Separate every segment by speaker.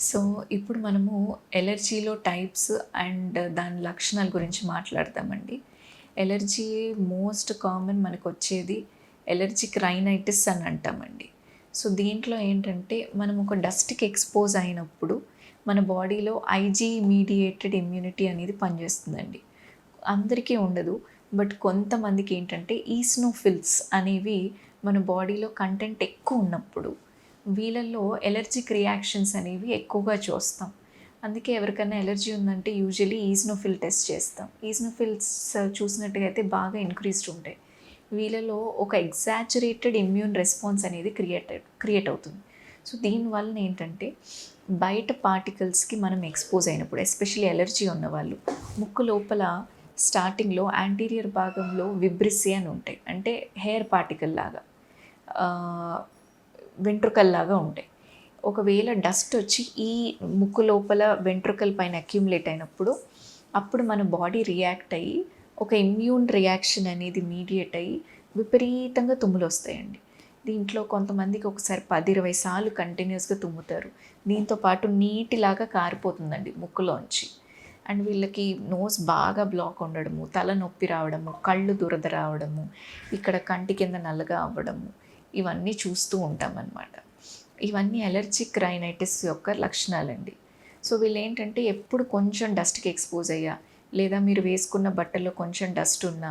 Speaker 1: So ఇప్పుడు మనము ఎలర్జీలో types and దాని లక్షణాల గురించి మాట్లాడదామండి. ఎలర్జీ మోస్ట్ కామన్ మనకు వచ్చేది ఎలర్జిక్ రైనైటిస్ అని అంటామండి. సో దీంట్లో ఏంటంటే మనం ఒక డస్ట్కి ఎక్స్పోజ్ అయినప్పుడు మన బాడీలో ఐజీ మీడియేటెడ్ ఇమ్యూనిటీ అనేది పనిచేస్తుందండి. అందరికీ ఉండదు బట్ కొంతమందికి ఏంటంటే ఈస్నోఫిల్స్ అనేవి మన బాడీలో కంటెంట్ ఎక్కువ ఉన్నప్పుడు వీళ్ళల్లో ఎలర్జిక్ రియాక్షన్స్ అనేవి ఎక్కువగా చూస్తాం. అందుకే ఎవరికైనా ఎలర్జీ ఉందంటే యూజువలీ ఈజ్నోఫిల్ టెస్ట్ చేస్తాం. ఈజ్నోఫిల్స్ uh, చూసినట్టుగా అయితే బాగా ఇంక్రీస్డ్ ఉంటాయి వీళ్ళలో ఒక ఎగ్జాచురేటెడ్ ఇమ్యూన్ రెస్పాన్స్ అనేది క్రియేట్ క్రియేట్ అవుతుంది. సో దీనివల్ల ఏంటంటే బయట పార్టికల్స్కి మనం ఎక్స్పోజ్ అయినప్పుడు ఎస్పెషల్లీ ఎలర్జీ ఉన్నవాళ్ళు ముక్కు లోపల స్టార్టింగ్లో యాంటీరియర్ భాగంలో విబ్రిసి అని ఉంటాయి. అంటే హెయిర్ పార్టికల్ లాగా. Uh, వెంట్రుకల్లాగా ఉంటాయి. ఒకవేళ డస్ట్ వచ్చి ఈ ముక్కు లోపల వెంట్రుకల పైన అక్యుములేట్ అయినప్పుడు అప్పుడు మన బాడీ రియాక్ట్ అయ్యి ఒక ఇమ్యూన్ రియాక్షన్ అనేది మీడియేట్ అయ్యి విపరీతంగా తుమ్ములు వస్తాయండి. దీంట్లో కొంతమందికి ఒకసారి పది ఇరవై సార్లు కంటిన్యూస్గా తుమ్ముతారు. దీంతో పాటు నీటిలాగా కారిపోతుందండి ముక్కులోంచి. అండ్ వీళ్ళకి నోస్ బాగా బ్లాక్ ఉండడము తల నొప్పి రావడము కళ్ళు దురద రావడము ఇక్కడ కంటి కింద నల్లగా అవ్వడము ఇవన్నీ చూస్తూ ఉంటాం అన్నమాట ఇవన్నీ అలర్జిక్ రైనైటిస్ యొక్క లక్షణాలండి. సో వీళ్ళు ఏంటంటే ఎప్పుడు కొంచెం డస్ట్కి ఎక్స్పోజ్ అయ్యా లేదా మీరు వేసుకున్న బట్టల్లో కొంచెం డస్ట్ ఉన్నా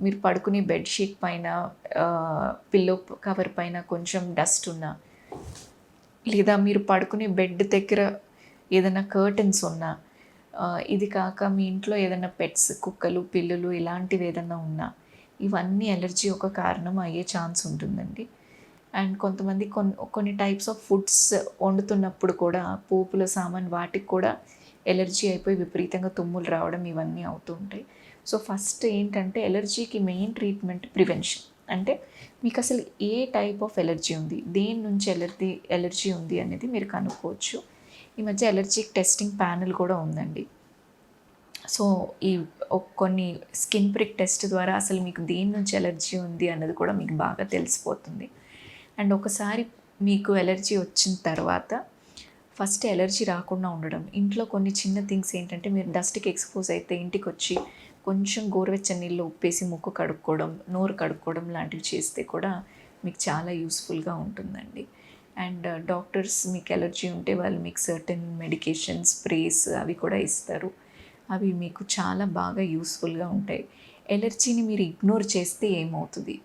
Speaker 1: మీరు పడుకునే బెడ్షీట్ పైన పిల్లో కవర్ పైన కొంచెం డస్ట్ ఉన్నా లేదా మీరు పడుకునే బెడ్ దగ్గర ఏదైనా కర్టన్స్ ఉన్నా ఇది కాక మీ ఇంట్లో ఏదైనా పెట్స్ కుక్కలు పిల్లులు ఇలాంటివి ఏదైనా ఉన్నా ఇవన్నీ ఎలర్జీ ఒక కారణం అయ్యే ఛాన్స్ ఉంటుందండి. అండ్ కొంతమంది కొన్ని కొన్ని టైప్స్ ఆఫ్ ఫుడ్స్ వండుతున్నప్పుడు కూడా పోపుల సామాన్ వాటికి కూడా ఎలర్జీ అయిపోయి విపరీతంగా తుమ్ములు రావడం ఇవన్నీ అవుతూ ఉంటాయి. సో ఫస్ట్ ఏంటంటే ఎలర్జీకి మెయిన్ ట్రీట్మెంట్ ప్రివెన్షన్. అంటే మీకు అసలు ఏ టైప్ ఆఫ్ ఎలర్జీ ఉంది? దేని నుంచి ఎలర్జీ ఎలర్జీ ఉంది అనేది మీరు కనుక్కోవచ్చు. ఈ మధ్య ఎలర్జీ టెస్టింగ్ ప్యానెల్ కూడా ఉందండి. సో ఈ కొన్ని స్కిన్ ప్రిక్ టెస్ట్ ద్వారా అసలు మీకు దేని నుంచి ఎలర్జీ ఉంది అన్నది కూడా మీకు బాగా తెలిసిపోతుంది. అండ్ ఒకసారి మీకు ఎలర్జీ వచ్చిన తర్వాత ఫస్ట్ ఎలర్జీ రాకుండా ఉండడం. ఇంట్లో కొన్ని చిన్న థింగ్స్ ఏంటంటే మీరు డస్ట్కి ఎక్స్పోజ్ అయితే ఇంటికి వచ్చి కొంచెం గోరువెచ్చని నీళ్ళు ఉప్పేసి ముక్కు కడుక్కోవడం నోరు కడుక్కోవడం లాంటివి చేస్తే కూడా మీకు చాలా యూస్ఫుల్గా ఉంటుందండి. అండ్ డాక్టర్స్ మీకు ఎలర్జీ ఉంటే వాళ్ళు మీకు సర్టెన్ మెడికేషన్స్ స్ప్రేస్ అవి కూడా ఇస్తారు. అవి మీకు చాలా బాగా యూస్ఫుల్గా ఉంటాయి. ఎలర్జీని మీరు ఇగ్నోర్ చేస్తే ఏమవుతుంది?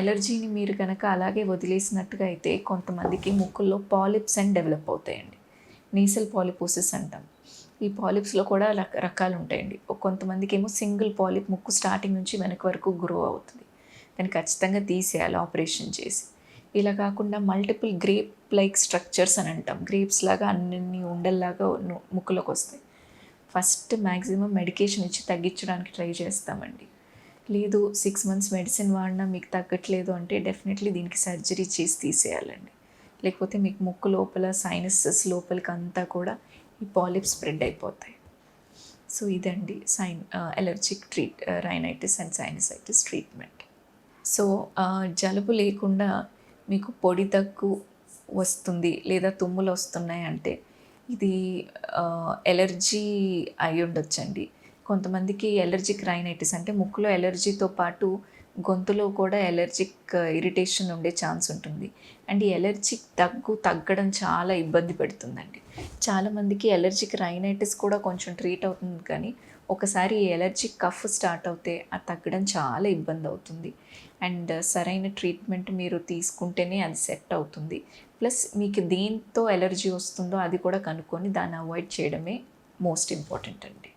Speaker 1: ఎలర్జీని మీరు కనుక అలాగే వదిలేసినట్టుగా అయితే కొంతమందికి ముక్కుల్లో పాలిప్స్ అండ్ డెవలప్ అవుతాయండి. నీసల్ పాలిపోసిస్ అంటాం. ఈ పాలిప్స్లో కూడా రకాలు ఉంటాయండి కొంతమందికి ఏమో సింగిల్ పాలిప్ ముక్కు స్టార్టింగ్ నుంచి వెనక వరకు గ్రో అవుతుంది. దాన్ని ఖచ్చితంగా తీసేయాలి ఆపరేషన్ చేసి. ఇలా కాకుండా మల్టిపుల్ గ్రేప్ లైక్ స్ట్రక్చర్స్ అని అంటాం. గ్రేప్స్ లాగా అన్ని ఉండల్లాగా ముక్కులోకి వస్తాయి ఫస్ట్ మ్యాక్సిమం మెడికేషన్ ఇచ్చి తగ్గించడానికి ట్రై చేస్తామండి. లేదు సిక్స్ మంత్స్ మెడిసిన్ వాడినా మీకు తగ్గట్లేదు అంటే డెఫినెట్లీ దీనికి సర్జరీ చేసి తీసేయాలండి. లేకపోతే మీకు ముక్కు లోపల సైనసెస్ లోపలికి అంతా కూడా ఈ పాలిప్ స్ప్రెడ్ అయిపోతాయి. సో ఇదండి sign allergic treat rhinitis and sinusitis treatment so జలుబు లేకుండా మీకు పొడి దగ్గు వస్తుంది లేదా తుమ్ములు వస్తున్నాయి అంటే ఇది ఎలర్జీ అయి ఉండొచ్చండి. కొంతమందికి ఎలర్జిక్ రైనైటిస్ అంటే ముక్కులో ఎలర్జీతో పాటు గొంతులో కూడా ఎలర్జిక్ ఇరిటేషన్ uh, ఉండే ఛాన్స్ ఉంటుంది. అండ్ ఈ ఎలర్జిక్ దగ్గు తగ్గడం చాలా ఇబ్బంది పెడుతుందండి. చాలామందికి ఎలర్జిక్ రైనైటిస్ కూడా కొంచెం ట్రీట్ అవుతుంది కానీ ఒకసారి ఈ ఎలర్జిక్ కఫ్ స్టార్ట్ అవుతే అది తగ్గడం చాలా ఇబ్బంది అవుతుంది. అండ్ uh, సరైన ట్రీట్మెంట్ మీరు తీసుకుంటేనే అది సెట్ అవుతుంది. ప్లస్ మీకు దేంతో ఎలర్జీ వస్తుందో అది కూడా కనుక్కొని దాన్ని అవాయిడ్ చేయడమే మోస్ట్ ఇంపార్టెంట్ అండి.